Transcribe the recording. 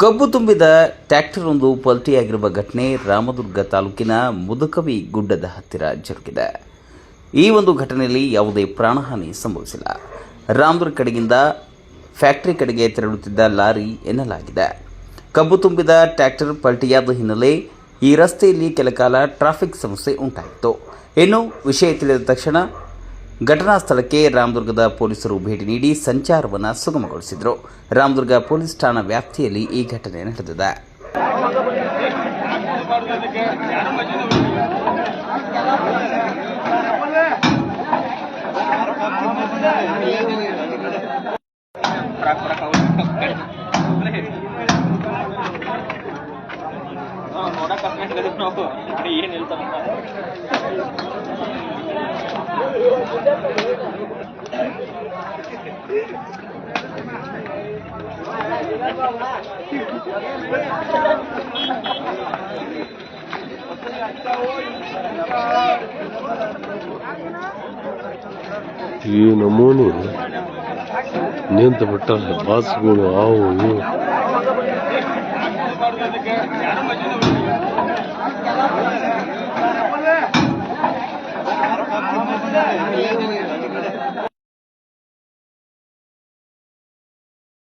ಕಬ್ಬು ತುಂಬಿದ ಟ್ರ್ಯಾಕ್ಟರ್ ಒಂದು ಪಲ್ಟಿಯಾಗಿರುವ ಘಟನೆ ರಾಮದುರ್ಗ ತಾಲೂಕಿನ ಮುದುಕವಿ ಗುಡ್ಡದ ಹತ್ತಿರ ಜರುಗಿದೆ. ಈ ಒಂದು ಘಟನೆಯಲ್ಲಿ ಯಾವುದೇ ಪ್ರಾಣಹಾನಿ ಸಂಭವಿಸಿಲ್ಲ. ರಾಮದುರ್ಗ ಕಡೆಗಿಂದ ಫ್ಯಾಕ್ಟರಿ ಕಡೆಗೆ ತೆರಳುತ್ತಿದ್ದ ಲಾರಿ ಎನ್ನಲಾಗಿದೆ. ಕಬ್ಬು ತುಂಬಿದ ಟ್ರ್ಯಾಕ್ಟರ್ ಪಲ್ಟಿಯಾದ ಹಿನ್ನೆಲೆ ಈ ರಸ್ತೆಯಲ್ಲಿ ಕೆಲಕಾಲ ಟ್ರಾಫಿಕ್ ಸಮಸ್ಯೆ ಉಂಟಾಯಿತು. ಇನ್ನು ವಿಷಯ ತಿಳಿದ ತಕ್ಷಣ ಘಟನಾ ಸ್ಥಳಕ್ಕೆ ರಾಮದುರ್ಗದ ಪೊಲೀಸರು ಭೇಟಿ ನೀಡಿ ಸಂಚಾರವನ್ನು ಸುಗಮಗೊಳಿಸಿದರು. ರಾಮದುರ್ಗ ಪೊಲೀಸ್ ಠಾಣಾ ವ್ಯಾಪ್ತಿಯಲ್ಲಿ ಈ ಘಟನೆ ನಡೆದಿದೆ. ನೋಡಕ್ ಏನು ಹೇಳ್ತಾರ ಈ ನಮೂನಿ ನಿಂತು ಬಿಟ್ಟ ಬಾಸ್ಗಳು ಆವು ಇವು. đấy.